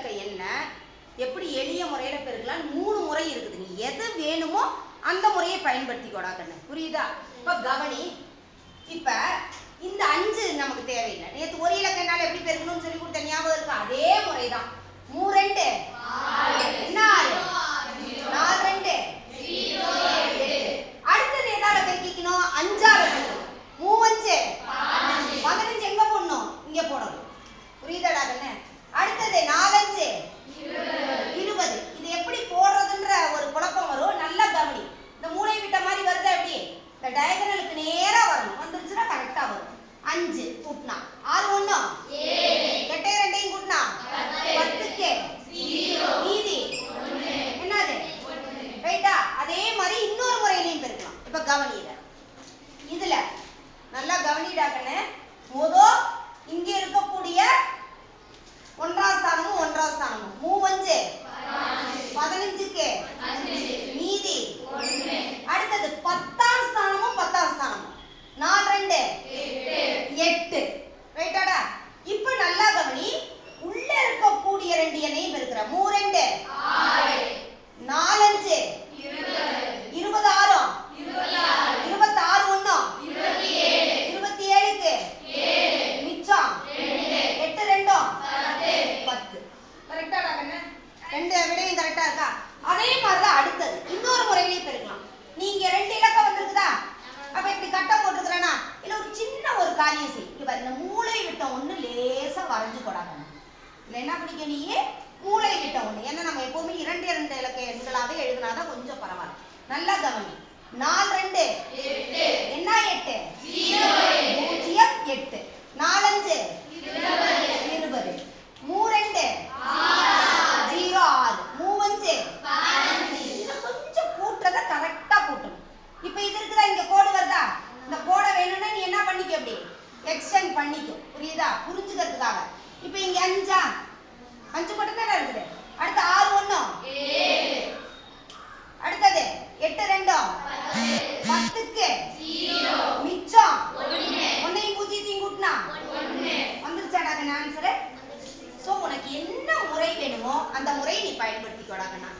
இலக்க எண்ணை எப்படி எளிய முறையில் பெருக்கலாம் மூணு முறை இருக்குது. நீ எது வேணுமோ அந்த முறையை பயன்படுத்திக்கோடா கண்ணு. புரியுதா? இப்போ கவனி இப்போ இந்த அஞ்சு நமக்கு தேவையில்லை. நேற்று ஒரு இலக்க எண்ணால எப்படி பெருக்கணும்னு சொல்லி கொடுத்த ஞாபகம் இருக்கு? அதே முறை தான் மூ ரெண்டு. நாலு நாலு ரெண்டு. அடுத்தது எதால பெருக்கிக்கணும்? அஞ்சால பெருக்கணும். மூவஞ்சு பதினஞ்சு எங்க போடணும்? இங்க போடணும். புரியுதாடா கண்ணு? அடுத்தது நாலு இருபது இது எப்படி போடுறதுன்ற ஒரு குழப்பம் வரும் நல்லா கவனி இந்த மூளை விட்ட மாதிரி வருதா எப்படி இந்த டயகனலுக்கு நேரா வரணும் வந்துருச்சுன்னா கரெக்டா வரும் அஞ்சு கூட்டினா ஆறு ஒண்ணும் எட்டை ரெண்டையும் கூட்டினா பத்துக்கு மீதி என்னது ரைட்டா அதே மாதிரி இன்னொரு முறையிலையும் பெருக்கலாம் இதுல நல்லா கவனிடா கண்ணு இங்க இருக்கக்கூடிய ஒன்றாம் ஸ்தானமும் ஒன்றாம் ஸ்தானமும். மூவஞ்சு பதினஞ்சுக்கு. மீதி. அடுத்தது பத்தாம் ஸ்தானமும் பத்தாம் ஸ்தானமும். நாலு ரெண்டு. எட்டு. ரைட்டாடா இப்ப நல்லா கவனி. உள்ள இருக்கக்கூடிய ரெண்டு எண்ணையும் இருக்கிற மூணு ரெண்டு நாலஞ்சு இருபது ஆறும் இருபத்தி ஆறு ஒண்ணும் இருபத்தி ஏழுக்கு மிச்சம் எட்டு ரெண்டும் பத்து கரெக்டாடா கண்ணு ரெண்டு விடையும் கரெக்டா இருக்கா? அதே மாதிரிதான் அடுத்தது. இன்னொரு முறையிலையும் பெருக்கலாம். நீங்க ரெண்டு இலக்கம் வந்திருக்குதா? அப்ப இப்படி கட்டம் போட்டுக்கிறேன்னா இல்ல ஒரு சின்ன ஒரு காரியம் செய். பாரு, இந்த மூளை விட்டம் ஒண்ணு லேசா வரைஞ்சு கொடாங்க இல்ல என்ன பண்ணிக்க நீ மூளை விட்டம் ஒண்ணு. ஏன்னா நம்ம எப்பவுமே இரண்டு இரண்டு இலக்க எண்களாவே எழுதினாதான் கொஞ்சம் பரவாயில்ல. நல்லா கவனி. நாலு ரெண்டு. என்ன எட்டு பூஜ்ஜியம் எட்டு நாலஞ்சு இருபது மூ ரெண்டு ஜீரோ ஆறு மூவஞ்சு இதுல கொஞ்சம் கூட்டுறத கரெக்டா கூட்டணும் இப்ப இது இருக்குதா இங்க கோடு வருதா இந்த கோடை வேணும்னா நீ என்ன பண்ணிக்க அப்படி எக்ஸ்டெண்ட் பண்ணிக்கும். புரியுதா? புரிஞ்சுக்கிறதுக்காக. இப்ப இங்க அஞ்சா? அஞ்சு மட்டும் தானே இருக்குது? அடுத்து ஆறு ஒண்ணும் அடுத்தது எட்டு ரெண்டும் பத்துக்கு. மிச்சம். ஒன்னையும் பூஜ்ஜியத்தையும் கூட்டினா? வந்துருச்சாடா ஆன்சரு ஸோ உனக்கு என்ன முறை வேணுமோ அந்த முறையை நீ பயன்படுத்திக்கோடாங்கண்ணா